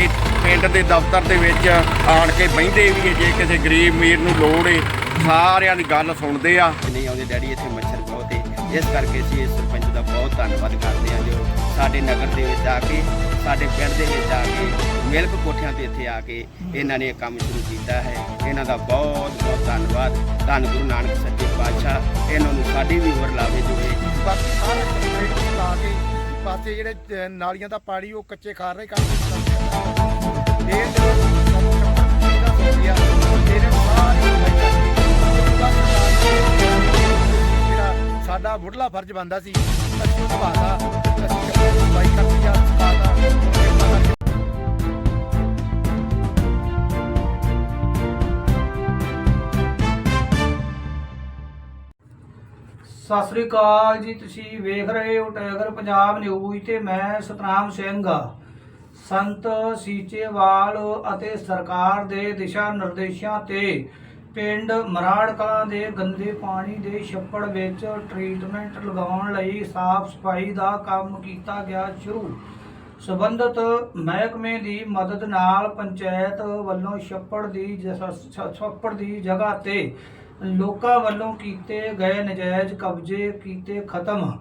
ਘੰਟੇ ਪਿੰਡ ਦੇ ਦਫ਼ਤਰ ਦੇ ਵਿੱਚ ਆਣ ਕੇ ਬਹਿੰਦੇ ਵੀ ਹੈ ਜੇ ਕਿਸੇ ਗਰੀਬ ਅਮੀਰ ਨੂੰ ਲੋੜ ਏ ਸਾਰਿਆਂ ਦੀ ਗੱਲ ਸੁਣਦੇ ਆ। ਨਹੀਂ ਆਉਂਦੇ ਡੈਡੀ ਇੱਥੇ ਮੱਛਰ ਬਹੁਤ ਹੈ ਇਸ ਕਰਕੇ ਅਸੀਂ ਇਸ ਸਰਪੰਚ ਦਾ ਬਹੁਤ ਧੰਨਵਾਦ ਕਰਦੇ ਹਾਂ ਜੋ ਸਾਡੇ ਨਗਰ ਦੇ ਵਿੱਚ ਆ ਕੇ ਸਾਡੇ ਪਿੰਡ ਦੇ ਵਿੱਚ ਆ ਕੇ ਮਿਲਕ ਕੋਠਿਆਂ ਤੇ ਇੱਥੇ ਆ ਕੇ ਇਹਨਾਂ ਨੇ ਇਹ ਕੰਮ ਸ਼ੁਰੂ ਕੀਤਾ ਹੈ। ਇਹਨਾਂ ਦਾ ਬਹੁਤ ਬਹੁਤ ਧੰਨਵਾਦ। ਧੰਨ ਗੁਰੂ ਨਾਨਕ ਸੱਚੇ ਪਾਤਸ਼ਾਹ ਇਹਨਾਂ ਨੂੰ ਸਾਡੀ ਵੀ ਉਮਰ ਲਾਵੇ ਜੋੜੇ। ਬਾਕੀ ਸਾਰਾ ਕੰਪਲੀਟ ਲਾ ਕੇ ਪਾਸੇ ਜਿਹੜੇ ਨਾਲੀਆਂ ਦਾ ਪਾਣੀ ਉਹ ਕੱਚੇ ਖਾਰ ਰਹੇ ਕੰਮ ਸਾਡਾ ਮੁੱਢਲਾ ਫਰਜ਼ ਬਣਦਾ ਸੀ, ਅਸੀਂ ਉਹ ਅਸੀਂ ਸਫ਼ਾਈ ਕਰਤੀ ਆ ਸਫਾਤਾ ਸਤਿ ਸ੍ਰੀ ਅਕਾਲ ਜੀ, ਤੁਸੀਂ ਵੇਖ ਰਹੇ ਹੋ ਟਾਈਗਰ ਪੰਜਾਬ ਨਿਊਜ਼ ਤੇ ਮੈਂ ਸਤਨਾਮ ਸਿੰਘ। ਆ ਸੰਤ ਸੀਚੇਵਾਲ ਅਤੇ ਸਰਕਾਰ ਦੇ ਦਿਸ਼ਾ ਨਿਰਦੇਸ਼ਾਂ ਤੇ ਪਿੰਡ ਮਰਾੜ ਕਲਾਂ ਦੇ ਗੰਦੇ ਪਾਣੀ ਦੇ ਛੱਪੜ ਵਿੱਚ ਟ੍ਰੀਟਮੈਂਟ ਲਗਾਉਣ ਲਈ ਸਾਫ਼ ਸਫ਼ਾਈ ਦਾ ਕੰਮ ਕੀਤਾ ਗਿਆ ਸ਼ੁਰੂ। ਸਬੰਧਤ ਮਹਿਕਮੇ ਦੀ ਮਦਦ ਨਾਲ ਪੰਚਾਇਤ ਵੱਲੋਂ ਛੱਪੜ ਦੀ ਜਸ- ਛ- ਛੱਪੜ ਦੀ ਜਗ੍ਹਾ ਤੇ ਲੋਕਾਂ ਵੱਲੋਂ ਕੀਤੇ ਗਏ ਨਜਾਇਜ਼ ਕਬਜ਼ੇ ਕੀਤੇ ਖਤਮ।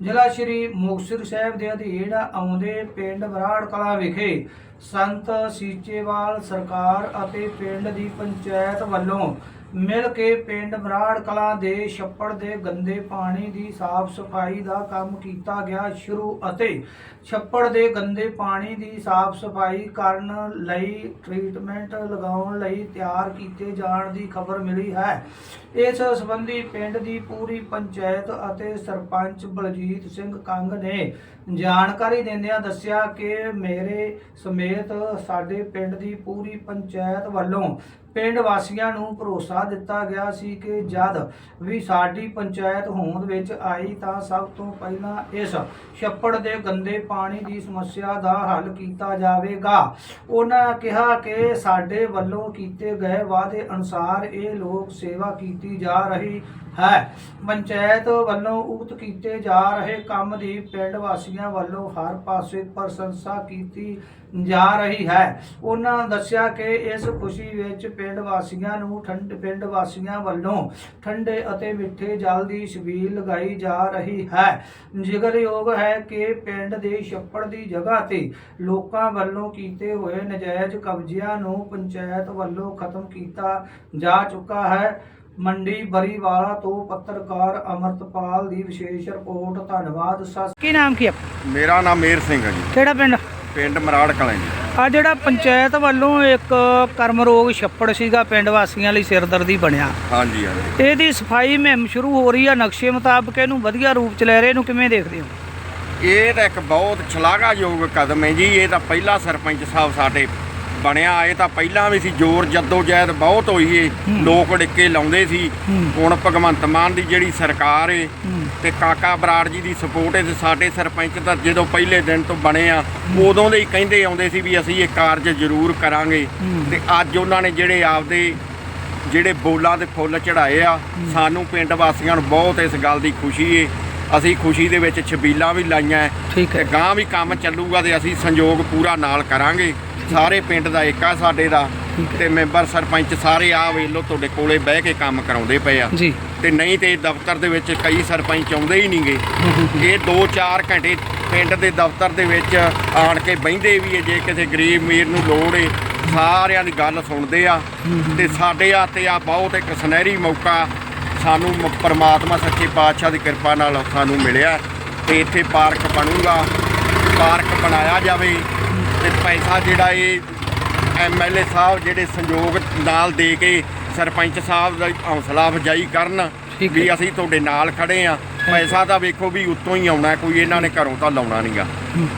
ਜ਼ਿਲ੍ਹਾ ਸ਼੍ਰੀ ਮੁਕਤਸਰ ਸਾਹਿਬ ਦੇ ਅਧੀਨ ਆਉਂਦੇ ਪਿੰਡ ਬਰਾੜ ਕਲਾ ਵਿਖੇ ਸੰਤ ਸੀਚੇਵਾਲ ਸਰਕਾਰ ਅਤੇ ਪਿੰਡ ਦੀ ਪੰਚਾਇਤ ਵੱਲੋਂ ਮਿਲ ਕੇ ਪਿੰਡ ਮਰਾੜ ਕਲਾਂ ਦੇ ਛੱਪੜ ਦੇ ਗੰਦੇ ਪਾਣੀ ਦੀ ਸਾਫ਼ ਸਫ਼ਾਈ ਦਾ ਕੰਮ ਕੀਤਾ ਗਿਆ ਸ਼ੁਰੂ ਅਤੇ ਛੱਪੜ ਦੇ ਗੰਦੇ ਪਾਣੀ ਦੀ ਸਾਫ਼ ਸਫ਼ਾਈ ਕਰਨ ਲਈ ਟ੍ਰੀਟਮੈਂਟ ਲਗਾਉਣ ਲਈ ਤਿਆਰ ਕੀਤੇ ਜਾਣ ਦੀ ਖਬਰ ਮਿਲੀ ਹੈ। ਇਸ ਸੰਬੰਧੀ ਪਿੰਡ ਦੀ ਪੂਰੀ ਪੰਚਾਇਤ ਅਤੇ ਸਰਪੰਚ ਬਲਜੀਤ ਸਿੰਘ ਕੰਗ ਨੇ ਜਾਣਕਾਰੀ ਦਿੰਦਿਆਂ ਦੱਸਿਆ ਕਿ ਮੇਰੇ ਸਮੇਤ ਸਾਡੇ ਪਿੰਡ ਦੀ ਪੂਰੀ ਪੰਚਾਇਤ ਵੱਲੋਂ ਪਿੰਡ ਵਾਸੀਆਂ ਨੂੰ ਭਰੋਸਾ ਦਿੱਤਾ ਗਿਆ ਸੀ ਕਿ ਜਦ ਵੀ ਸਾਡੀ ਪੰਚਾਇਤ ਹੋਂਦ ਵਿੱਚ ਆਈ ਤਾਂ ਸਭ ਤੋਂ ਪਹਿਲਾਂ ਇਸ ਛੱਪੜ ਦੇ ਗੰਦੇ ਪਾਣੀ ਦੀ ਸਮੱਸਿਆ ਦਾ ਹੱਲ ਕੀਤਾ ਜਾਵੇਗਾ। ਉਹਨਾਂ ਕਿਹਾ ਕਿ ਸਾਡੇ ਵੱਲੋਂ ਕੀਤੇ ਗਏ ਵਾਅਦੇ ਅਨੁਸਾਰ ਇਹ ਲੋਕ ਸੇਵਾ ਕੀਤੀ ਜਾ ਰਹੀ ਹੈ। ਪੰਚਾਇਤ ਵੱਲੋਂ ਉਕਤ ਕੀਤੇ ਜਾ ਰਹੇ ਕੰਮ ਦੀ ਪਿੰਡ ਵਾਸੀਆਂ ਵੱਲੋਂ ਹਰ ਪਾਸੇ ਪ੍ਰਸ਼ੰਸਾ ਕੀਤੀ ਜਾ ਰਹੀ ਹੈ। ਉਹਨਾਂ ਦੱਸਿਆ ਕਿ ਇਸ ਖੁਸ਼ੀ ਵਿੱਚ ਪਿੰਡ ਵਾਸੀਆਂ ਨੂੰ ਠੰਡ ਪਿੰਡ ਵਾਸੀਆਂ ਵੱਲੋਂ ਠੰਡੇ ਅਤੇ ਮਿੱਠੇ ਜਲ ਦੀ ਛਬੀਲ ਲਗਾਈ ਜਾ ਰਹੀ ਹੈ। ਜ਼ਿਕਰਯੋਗ ਹੈ ਕਿ ਪਿੰਡ ਦੇ ਛੱਪੜ ਦੀ ਜਗ੍ਹਾ ਤੇ ਲੋਕਾਂ ਵੱਲੋਂ ਕੀਤੇ ਹੋਏ ਨਜਾਇਜ਼ ਕਬਜ਼ਿਆਂ ਨੂੰ ਪੰਚਾਇਤ ਵੱਲੋਂ ਖਤਮ ਕੀਤਾ ਜਾ ਚੁੱਕਾ ਹੈ। ਮੰਡੀ ਬਰੀਵਾਲਾ ਤੋਂ ਪੱਤਰਕਾਰ ਅਮਰਤਪਾਲ ਦੀ ਵਿਸ਼ੇਸ਼ ਰਿਪੋਰਟ। ਧੰਨਵਾਦ ਸਤਿ ਕੀ ਨਾਮ ਕੀ ਮੇਰਾ ਨਾਮ ਮੇਰ ਸਿੰਘ ਹੈ ਜੀ। ਕਿਹੜਾ ਪਿੰਡ? ਪਿੰਡ ਮਰਾੜ ਕਲਾਂ ਜੀ। ਆ ਜਿਹੜਾ ਪੰਚਾਇਤ ਵੱਲੋਂ ਇੱਕ ਕਰਮ ਰੋਗ ਛੱਪੜ ਸੀਗਾ ਪਿੰਡ ਵਾਸੀਆਂ ਲਈ ਸਿਰਦਰਦੀ ਬਣਿਆ। ਹਾਂਜੀ ਹਾਂਜੀ। ਇਹਦੀ ਸਫ਼ਾਈ ਮੁਹਿੰਮ ਸ਼ੁਰੂ ਹੋ ਰਹੀ ਆ ਨਕਸ਼ੇ ਮੁਤਾਬਕ ਇਹਨੂੰ ਵਧੀਆ ਰੂਪ ਚ ਲੈ ਰਹੇ ਇਹਨੂੰ ਕਿਵੇਂ ਦੇਖਦੇ ਹੋ? ਇਹ ਤਾਂ ਇੱਕ ਬਹੁਤ ਸ਼ਲਾਘਾਯੋਗ ਕਦਮ ਹੈ ਜੀ ਇਹ ਤਾਂ ਪਹਿਲਾ ਸਰਪੰਚ ਸਾਹਿਬ ਸਾਡੇ ਬਣਿਆ ਇਹ ਤਾਂ ਪਹਿਲਾਂ ਵੀ ਸੀ ਜ਼ੋਰ ਜਦੋਜਹਿਦ ਬਹੁਤ ਹੋਈ ਏ ਲੋਕ ਡਿੱਕੇ ਲਾਉਂਦੇ ਸੀ। ਹੁਣ ਭਗਵੰਤ ਮਾਨ ਦੀ ਜਿਹੜੀ ਸਰਕਾਰ ਏ। ਤੇ ਕਾਕਾ ਬਰਾੜ ਜੀ ਦੀ ਸਪੋਰਟ ਏ ਤੇ ਸਾਡੇ ਸਰਪੰਚ ਤਾਂ ਜਦੋਂ ਪਹਿਲੇ ਦਿਨ ਤੋਂ ਬਣੇ ਆ ਉਦੋਂ ਦੇ ਹੀ ਕਹਿੰਦੇ ਆਉਂਦੇ ਸੀ ਵੀ ਅਸੀਂ ਇਹ ਕਾਰਜ ਜ਼ਰੂਰ ਕਰਾਂਗੇ। ਤੇ ਅੱਜ ਉਹਨਾਂ ਨੇ ਜਿਹੜੇ ਆਪਦੇ ਜਿਹੜੇ ਬੋਲਾਂ ਦੇ ਫੁੱਲ ਚੜਾਏ ਆ ਸਾਨੂੰ ਪਿੰਡ ਵਾਸੀਆਂ ਨੂੰ ਬਹੁਤ ਇਸ ਗੱਲ ਦੀ ਖੁਸ਼ੀ ਏ ਅਸੀਂ ਖੁਸ਼ੀ ਦੇ ਵਿੱਚ ਛਬੀਲਾਂ ਵੀ ਲਾਈਆਂ ਹੈ। ਠੀਕ ਤੇ ਹੈ ਗਾਂ ਵੀ ਕੰਮ ਚੱਲੂਗਾ ਤੇ ਅਸੀਂ ਸੰਯੋਗ ਪੂਰਾ ਨਾਲ ਕਰਾਂਗੇ। ਸਾਰੇ ਪਿੰਡ ਦਾ ਏਕਾ ਸਾਡੇ ਦਾ ਹੈ। ਤੇ ਮੈਂਬਰ ਸਰਪੰਚ ਸਾਰੇ ਆ ਵੇਲੋ ਤੁਹਾਡੇ ਕੋਲੇ ਬਹਿ ਕੇ ਕੰਮ ਕਰਾਉਂਦੇ ਪਏ ਆ। ਜੀ। ਤੇ ਨਹੀਂ ਤੇ ਦਫ਼ਤਰ ਦੇ ਵਿੱਚ ਕਈ ਸਰਪੰਚ ਆਉਂਦੇ ਹੀ ਨਹੀਂਗੇ। ਇਹ 2-4 ਘੰਟੇ ਪਿੰਡ ਦੇ ਦਫ਼ਤਰ ਦੇ ਵਿੱਚ ਆਣ ਕੇ ਬਹਿੰਦੇ ਵੀ ਹੈ ਜੇ ਕਿਸੇ ਗਰੀਬ ਅਮੀਰ ਨੂੰ ਲੋੜ ਏ ਸਾਰਿਆਂ ਦੀ ਗੱਲ ਸੁਣਦੇ ਆ। ਤੇ ਸਾਡੇ ਆ ਤੇ ਆ ਬਹੁਤ ਇੱਕ ਸੁਨਹਿਰੀ ਮੌਕਾ ਸਾਨੂੰ ਪ੍ਰਮਾਤਮਾ ਸੱਚੇ ਪਾਤਸ਼ਾਹ ਦੀ ਕਿਰਪਾ ਨਾਲ ਸਾਨੂੰ ਮਿਲਿਆ ਤੇ ਇੱਥੇ ਪਾਰਕ ਬਣੂਗਾ। ਪਾਰਕ ਬਣਾਇਆ ਜਾਵੇ ਤੇ ਪੈਸਾ ਜਿਹੜਾ ਇਹ ਐਮਐਲਏ ਸਾਹਿਬ ਜਿਹੜੇ ਸੰਯੋਗ ਨਾਲ ਦੇ ਕੇ ਸਰਪੰਚ ਸਾਹਿਬ ਦਾ ਹੌਸਲਾ ਅਫਜਾਈ ਕਰਨ ਵੀ। ਅਸੀਂ ਤੁਹਾਡੇ ਨਾਲ ਖੜੇ ਆ ਪੈਸਾ ਤਾਂ ਵੇਖੋ ਵੀ ਉੱਤੋਂ ਹੀ ਆਉਣਾ ਕੋਈ ਇਹਨਾਂ ਨੇ ਘਰੋਂ ਤਾਂ ਲਾਉਣਾ ਨਹੀਂਗਾ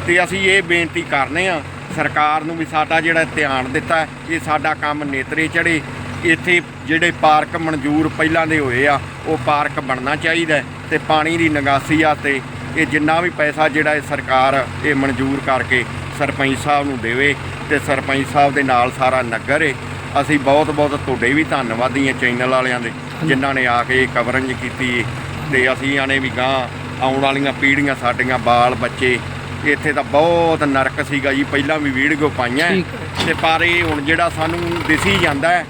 ਤੇ ਅਸੀਂ ਇਹ ਬੇਨਤੀ ਕਰਨੇ ਆ ਸਰਕਾਰ ਨੂੰ ਵੀ ਸਾਡਾ ਜਿਹੜਾ ਧਿਆਨ ਦਿੱਤਾ ਇਹ ਸਾਡਾ ਕੰਮ ਨੇਤਰੇ ਚੜੇ ਇੱਥੇ ਜਿਹੜੇ ਪਾਰਕ ਮਨਜ਼ੂਰ ਪਹਿਲਾਂ ਦੇ ਹੋਏ ਆ ਉਹ ਪਾਰਕ ਬਣਨਾ ਚਾਹੀਦਾ ਤੇ ਪਾਣੀ ਦੀ ਨਿਗਾਸੀ ਆ ਤੇ ਇਹ ਜਿੰਨਾ ਵੀ ਪੈਸਾ ਜਿਹੜਾ ਇਹ ਸਰਕਾਰ ਇਹ ਮਨਜ਼ੂਰ ਕਰਕੇ ਸਰਪੰਚ ਸਾਹਿਬ ਨੂੰ ਦੇਵੇ ਤੇ ਸਰਪੰਚ ਸਾਹਿਬ ਦੇ ਨਾਲ ਸਾਰਾ ਨਗਰ ਏ। ਅਸੀਂ ਬਹੁਤ ਬਹੁਤ ਤੁਹਾਡੇ ਵੀ ਧੰਨਵਾਦੀ ਹਾਂ ਚੈਨਲ ਵਾਲਿਆਂ ਦੇ ਜਿਨ੍ਹਾਂ ਨੇ ਆ ਕੇ ਕਵਰੇਜ ਕੀਤੀ ਤੇ ਅਸੀਂ ਆਨੇ ਵੀ ਗਾਂ ਆਉਣ ਵਾਲੀਆਂ ਪੀੜ੍ਹੀਆਂ ਸਾਡੀਆਂ ਬਾਲ ਬੱਚੇ ਇੱਥੇ ਤਾਂ ਬਹੁਤ ਨਰਕ ਸੀਗਾ ਜੀ ਪਹਿਲਾਂ ਵੀ ਵੀਡੀਓ ਪਾਈਆਂ। ਤੇ ਪਰ ਇਹ ਹੁਣ ਜਿਹੜਾ ਸਾਨੂੰ ਦਿਸੀ ਜਾਂਦਾ ਹੈ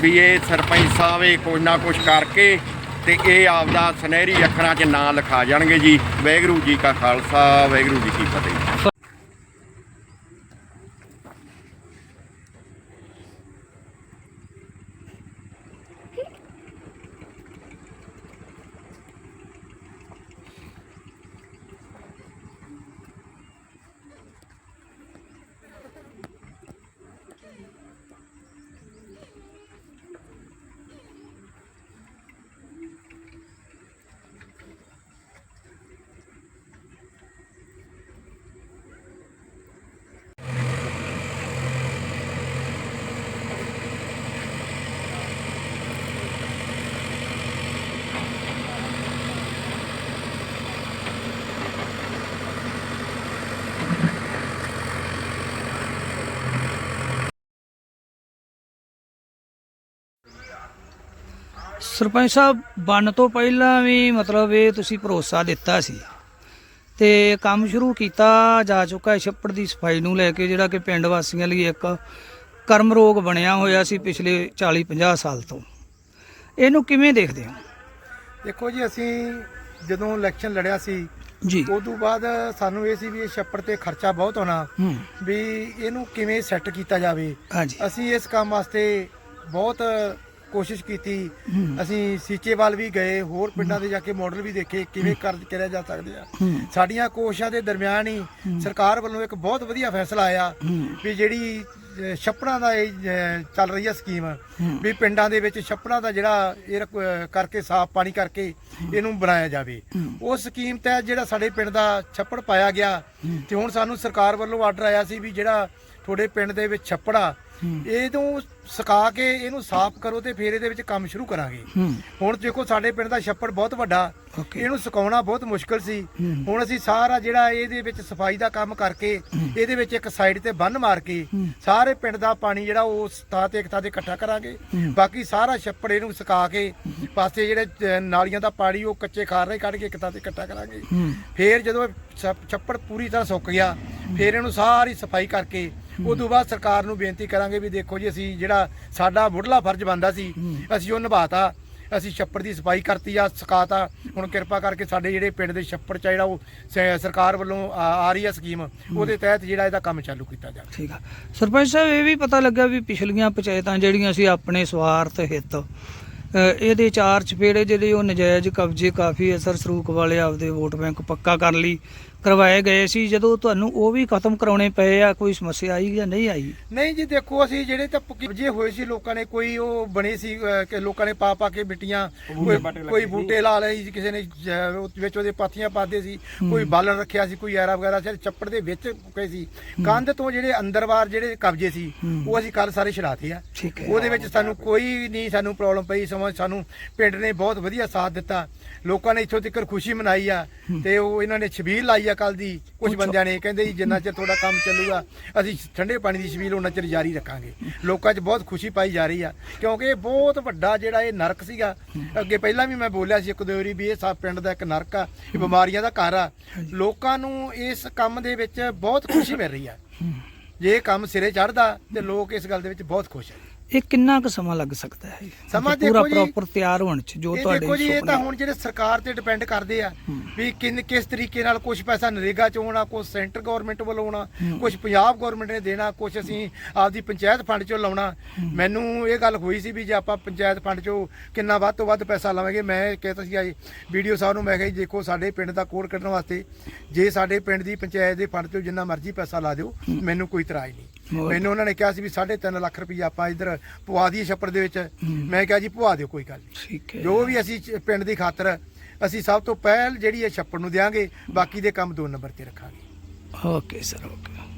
ਵੀ ਇਹ ਸਰਪੰਚ ਸਾਹਿਬ ਇਹ ਕੁਝ ਨਾ ਕੁਝ ਕਰਕੇ ਤੇ ਇਹ ਆਪਦਾ ਸੁਨਹਿਰੀ ਅੱਖਰਾਂ 'ਚ ਨਾਂ ਲਿਖਾ ਜਾਣਗੇ ਜੀ। ਵਾਹਿਗੁਰੂ ਜੀ ਕਾ ਖਾਲਸਾ, ਵਾਹਿਗੁਰੂ ਜੀ ਕੀ ਫਤਿਹ। ਸਰਪੰਚ ਸਾਹਿਬ ਬਣ ਤੋਂ ਪਹਿਲਾਂ ਵੀ ਮਤਲਬ ਇਹ ਤੁਸੀਂ ਭਰੋਸਾ ਦਿੱਤਾ ਸੀ ਤੇ ਕੰਮ ਸ਼ੁਰੂ ਕੀਤਾ ਜਾ ਚੁੱਕਾ ਹੈ ਛੱਪੜ ਦੀ ਸਫ਼ਾਈ ਨੂੰ ਲੈ ਕੇ ਜਿਹੜਾ ਕਿ ਪਿੰਡ ਵਾਸੀਆਂ ਲਈ ਇੱਕ ਕਰਮ ਰੋਗ ਬਣਿਆ ਹੋਇਆ ਸੀ ਪਿਛਲੇ 40 50 ਸਾਲ ਤੋਂ। ਇਹਨੂੰ ਕਿਵੇਂ ਦੇਖਦੇ ਹੋ? ਦੇਖੋ ਜੀ ਅਸੀਂ ਜਦੋਂ ਇਲੈਕਸ਼ਨ ਲੜਿਆ ਸੀ ਜੀ। ਉਦੋਂ ਬਾਅਦ ਸਾਨੂੰ ਇਹ ਸੀ ਵੀ ਇਹ ਛੱਪੜ ਤੇ ਖਰਚਾ ਬਹੁਤ ਹੋਣਾ ਵੀ ਇਹਨੂੰ ਕਿਵੇਂ ਸੈੱਟ ਕੀਤਾ ਜਾਵੇ। ਅਸੀਂ ਇਸ ਕੰਮ ਵਾਸਤੇ ਬਹੁਤ ਕੋਸ਼ਿਸ਼ ਕੀਤੀ। ਅਸੀਂ ਸੀਚੇਵਾਲ ਵੀ ਗਏ ਹੋਰ ਪਿੰਡਾਂ ਦੇ ਜਾ ਕੇ ਮਾਡਲ ਵੀ ਦੇਖੇ ਕਿਵੇਂ ਕਰ ਕਰਿਆ ਜਾ ਸਕਦੇ ਆ। ਸਾਡੀਆਂ ਕੋਸ਼ਿਸ਼ਾਂ ਦੇ ਦਰਮਿਆਨ ਹੀ ਸਰਕਾਰ ਵੱਲੋਂ ਇੱਕ ਬਹੁਤ ਵਧੀਆ ਫੈਸਲਾ ਆਇਆ ਵੀ ਜਿਹੜੀ ਛੱਪੜਾਂ ਦਾ ਇਹ ਚੱਲ ਰਹੀ ਹੈ ਸਕੀਮ। ਵੀ ਪਿੰਡਾਂ ਦੇ ਵਿੱਚ ਛੱਪੜਾਂ ਦਾ ਜਿਹੜਾ ਇਹ ਕਰਕੇ ਸਾਫ਼ ਪਾਣੀ ਕਰਕੇ ਇਹਨੂੰ ਬਣਾਇਆ ਜਾਵੇ। ਉਹ ਸਕੀਮ ਤਹਿਤ ਜਿਹੜਾ ਸਾਡੇ ਪਿੰਡ ਦਾ ਛੱਪੜ ਪਾਇਆ ਗਿਆ ਤੇ ਹੁਣ ਸਾਨੂੰ ਸਰਕਾਰ ਵੱਲੋਂ ਆਰਡਰ ਆਇਆ ਸੀ ਵੀ ਜਿਹੜਾ ਤੁਹਾਡੇ ਪਿੰਡ ਦੇ ਵਿੱਚ ਛੱਪੜ ਆ ਹੂੰ। ਇਹਨੂੰ ਸੁਕਾ ਕੇ ਇਹਨੂੰ ਸਾਫ਼ ਕਰੋ ਤੇ ਫਿਰ ਇਹਦੇ ਵਿੱਚ ਕੰਮ ਸ਼ੁਰੂ ਕਰਾਂਗੇ। ਹੁਣ ਦੇਖੋ ਸਾਡੇ ਪਿੰਡ ਦਾ ਛੱਪੜ ਬਹੁਤ ਵੱਡਾ। ਇਹਨੂੰ ਸੁਕਾਉਣਾ ਬਹੁਤ ਮੁਸ਼ਕਲ ਸੀ। ਹੁਣ ਅਸੀਂ ਸਾਰਾ ਜਿਹੜਾ ਇਹਦੇ ਵਿੱਚ ਸਫ਼ਾਈ ਦਾ ਕੰਮ ਕਰਕੇ ਇਹਦੇ ਵਿੱਚ ਇੱਕ ਸਾਈਡ ਤੇ ਬੰਨ ਮਾਰ ਕੇ। ਸਾਰੇ ਪਿੰਡ ਦਾ ਪਾਣੀ ਜਿਹੜਾ ਉਸ ਥਾਂ ਤੇ ਇੱਕ ਥਾਂ ਤੇ ਇਕੱਠਾ ਕਰਾਂਗੇ। ਬਾਕੀ ਸਾਰਾ ਛੱਪੜ ਇਹਨੂੰ ਸੁਕਾ ਕੇ ਪਾਸੇ ਜਿਹੜੇ ਨਾਲੀਆਂ ਦਾ ਪਾਣੀ ਉਹ ਕੱਚੇ ਖਾਰੇ ਕੱਢ ਕੇ ਇੱਕ ਥਾਂ ਤੇ ਇਕੱਠਾ ਕਰਾਂਗੇ। ਫੇਰ ਜਦੋਂ ਛੱਪ- ਛੱਪੜ ਪੂਰੀ ਤਰ੍ਹਾਂ ਸੁੱਕ ਗਿਆ ਫੇਰ ਇਹਨੂੰ ਸਾਰੀ ਸਫ਼ਾਈ ਕਰਕੇ ਉਦੋਂ ਬਾਅਦ ਸਰਕਾਰ ਨੂੰ ਬੇਨਤੀ ਕਰਾਂਗੇ ਵੀ ਦੇਖੋ ਜੀ ਅਸੀਂ ਜਿਹੜਾ ਸਾਡਾ ਮੁੱਢਲਾ ਫਰਜ਼ ਬੰਦਾ ਸੀ ਅਸੀਂ ਉਹ ਨਿਭਾਤਾ ਅਸੀਂ ਛੱਪੜ ਦੀ ਸਫ਼ਾਈ ਕਰਤੀ ਆ ਸੁਕਾਤਾ ਹੁਣ ਕਿਰਪਾ ਕਰਕੇ ਸਾਡੇ ਜਿਹੜੇ ਪਿੰਡ ਦੇ ਛੱਪੜ ਚ ਜਿਹੜਾ ਉਹ ਸਰਕਾਰ ਵੱਲੋਂ ਆ ਰਹੀ ਆ ਸਕੀਮ ਉਹਦੇ ਤਹਿਤ ਜਿਹੜਾ ਇਹਦਾ ਕੰਮ ਚਾਲੂ ਕੀਤਾ ਜਾਵੇ। ਠੀਕ ਆ। ਸਰਪੰਚ ਸਾਹਿਬ ਇਹ ਵੀ ਪਤਾ ਲੱਗਾ ਵੀ ਪਿਛਲੀਆਂ ਪੰਚਾਇਤਾਂ ਜਿਹੜੀਆਂ ਸੀ ਆਪਣੇ ਸਵਾਰਥ ਹਿੱਤ ਇਹਦੇ ਚਾਰ ਚਪੇੜੇ ਜਿਹੜੇ ਉਹ ਨਜਾਇਜ਼ ਕਬਜ਼ੇ ਕਾਫੀ ਅਸਰ ਸਰੂਕ ਵਾਲੇ ਆਪਦੇ ਵੋਟ ਬੈਂਕ ਪੱਕਾ ਕਰਨ ਲਈ ਕਰਵਾਏ ਗਏ ਸੀ। ਜਦੋਂ ਤੁਹਾਨੂੰ ਉਹ ਵੀ ਖਤਮ ਕਰਾਉਣੇ ਪਏ ਆ ਕੋਈ ਸਮੱਸਿਆ ਆਈ ਜਾਂ ਨਹੀਂ ਆਈ? ਨਹੀਂ ਜੀ ਦੇਖੋ ਅਸੀਂ ਜਿਹੜੇ ਤਾਂ ਜੇ ਹੋਏ ਸੀ ਲੋਕਾਂ ਨੇ ਕੋਈ ਉਹ ਬਣੇ ਸੀ ਕਿ ਲੋਕਾਂ ਨੇ ਪਾ ਪਾ ਕੇ ਮਿੱਟੀਆਂ ਕੋਈ ਕੋਈ ਬੂਟੇ ਲਾ ਲਏ ਕਿਸੇ ਨੇ ਵਿੱਚ ਉਹਦੇ ਪਾਥੀਆਂ ਪਾਦੇ ਸੀ ਕੋਈ ਬਾਲਣ ਰੱਖਿਆ ਸੀ ਕੋਈ ਐਰਾ ਵਗੈਰਾ ਸੀ ਚੱਪੜ ਦੇ ਵਿੱਚ ਕੋਈ ਸੀ। ਕੰਧ ਤੋਂ ਜਿਹੜੇ ਅੰਦਰਵਾਰ ਜਿਹੜੇ ਕਬਜੇ ਸੀ ਉਹ ਅਸੀਂ ਕੱਲ ਸਾਰੇ ਛਡਾਤੇ ਆ। ਉਹਦੇ ਵਿੱਚ ਸਾਨੂੰ ਕੋਈ ਨਹੀਂ ਸਾਨੂੰ ਪ੍ਰੋਬਲਮ ਪਈ ਸਮਾਂ ਸਾਨੂੰ ਪਿੰਡ ਨੇ ਬਹੁਤ ਵਧੀਆ ਸਾਥ ਦਿੱਤਾ। ਲੋਕਾਂ ਨੇ ਇੱਥੋਂ ਤੱਕ ਖੁਸ਼ੀ ਮਨਾਈ ਆ ਤੇ ਉਹ ਇਹਨਾਂ ਨੇ ਛਬੀਲ ਲਾਈ ਆ ਕੱਲ ਦੀ। ਕੁਝ ਬੰਦਿਆਂ ਨੇ ਕਹਿੰਦੇ ਜੀ ਜਿੰਨਾ ਚਿਰ ਤੁਹਾਡਾ ਕੰਮ ਚੱਲੂਗਾ ਅਸੀਂ ਠੰਡੇ ਪਾਣੀ ਦੀ ਛਬੀਲ ਉਹਨਾਂ ਚਿਰ ਜਾਰੀ ਰੱਖਾਂਗੇ। ਲੋਕਾਂ 'ਚ ਬਹੁਤ ਖੁਸ਼ੀ ਪਾਈ ਜਾ ਰਹੀ ਆ ਕਿਉਂਕਿ ਇਹ ਬਹੁਤ ਵੱਡਾ ਜਿਹੜਾ ਇਹ ਨਰਕ ਸੀਗਾ। ਅੱਗੇ ਪਹਿਲਾਂ ਵੀ ਮੈਂ ਬੋਲਿਆ ਸੀ ਇੱਕ ਦੋ ਵਾਰੀ ਵੀ ਇਹ ਸਭ ਪਿੰਡ ਦਾ ਇੱਕ ਨਰਕ ਆ ਇਹ ਬਿਮਾਰੀਆਂ ਦਾ ਘਰ ਆ। ਲੋਕਾਂ ਨੂੰ ਇਸ ਕੰਮ ਦੇ ਵਿੱਚ ਬਹੁਤ ਖੁਸ਼ੀ ਮਿਲ ਰਹੀ ਆ। ਜੇ ਇਹ ਕੰਮ ਸਿਰੇ ਚੜਦਾ ਤੇ ਲੋਕ ਇਸ ਗੱਲ ਦੇ ਵਿੱਚ ਬਹੁਤ ਖੁਸ਼ ਆ। ਇਹ ਕਿੰਨਾ ਕੁ ਸਮਾਂ ਲੱਗ ਸਕਦਾ ਹੈ? ਸਮਾਂ ਪੂਰਾ ਦੇਖੋ ਜੀ, ਪ੍ਰੋਪਰ ਤਿਆਰ ਹੋਣ ਚ ਜੋ ਇਹ ਤੁਹਾਡੇ ਦੇਖੋ ਜੀ ਇਹ ਤਾਂ ਹੁਣ ਜਿਹੜੇ ਸਰਕਾਰ ਤੇ ਡਿਪੈਂਡ ਕਰਦੇ ਆ ਵੀ ਕਿੰਨ ਕਿਸ ਤਰੀਕੇ ਨਾਲ ਕੁਝ ਪੈਸਾ ਨਰੇਗਾ ਚ ਆਉਣਾ ਕੁਝ ਸੈਂਟਰ ਗਵਰਨਮੈਂਟ ਵੱਲੋਂ ਆਉਣਾ ਕੁਝ ਪੰਜਾਬ ਗਵਰਨਮੈਂਟ ਨੇ ਦੇਣਾ ਕੁਝ ਅਸੀਂ ਆਪਦੀ ਪੰਚਾਇਤ ਫੰਡ ਚੋਂ ਲਾਉਣਾ। ਮੈਨੂੰ ਇਹ ਗੱਲ ਹੋਈ ਸੀ ਵੀ ਜੇ ਆਪਾਂ ਪੰਚਾਇਤ ਫੰਡ ਚੋਂ ਕਿੰਨਾ ਵੱਧ ਤੋਂ ਵੱਧ ਪੈਸਾ ਲਾਵਾਂਗੇ ਮੈਂ ਕਹਿੰਦਾ ਸੀ ਆਈ ਵੀਡੀਓ ਸਾਹਿਬ ਨੂੰ ਮੈਂ ਕਿਹਾ ਜੀ ਦੇਖੋ ਸਾਡੇ ਪਿੰਡ ਦਾ ਕੋਡ ਕੱਢਣ ਵਾਸਤੇ ਜੇ ਸਾਡੇ ਪਿੰਡ ਦੀ ਪੰਚਾਇਤ ਦੇ ਫੰਡ ਚੋਂ ਜਿੰਨਾ ਮਰਜ਼ੀ ਪੈਸਾ ਲਾ ਦਿਓ ਮੈਨੂੰ ਕੋਈ ਇਤਰਾਜ਼ ਨਹੀਂ। ਮੈਨੂੰ ਉਹਨਾਂ ਨੇ ਕਿਹਾ ਸੀ ਵੀ 3.5 ਲੱਖ ਰੁਪਈਆ ਆਪਾਂ ਇੱਧਰ ਪਵਾ ਦਈਏ ਛੱਪੜ ਦੇ ਵਿੱਚ। ਮੈਂ ਕਿਹਾ ਜੀ ਪਵਾ ਦਿਓ ਕੋਈ ਗੱਲ ਨਹੀਂ। ਠੀਕ ਹੈ। ਜੋ ਵੀ ਅਸੀਂ ਪਿੰਡ ਦੀ ਖਾਤਰ ਅਸੀਂ ਸਭ ਤੋਂ ਪਹਿਲ ਜਿਹੜੀ ਹੈ ਛੱਪੜ ਨੂੰ ਦਿਆਂਗੇ ਬਾਕੀ ਦੇ ਕੰਮ ਦੋ ਨੰਬਰ ਤੇ ਰੱਖਾਂਗੇ। Okay sir okay.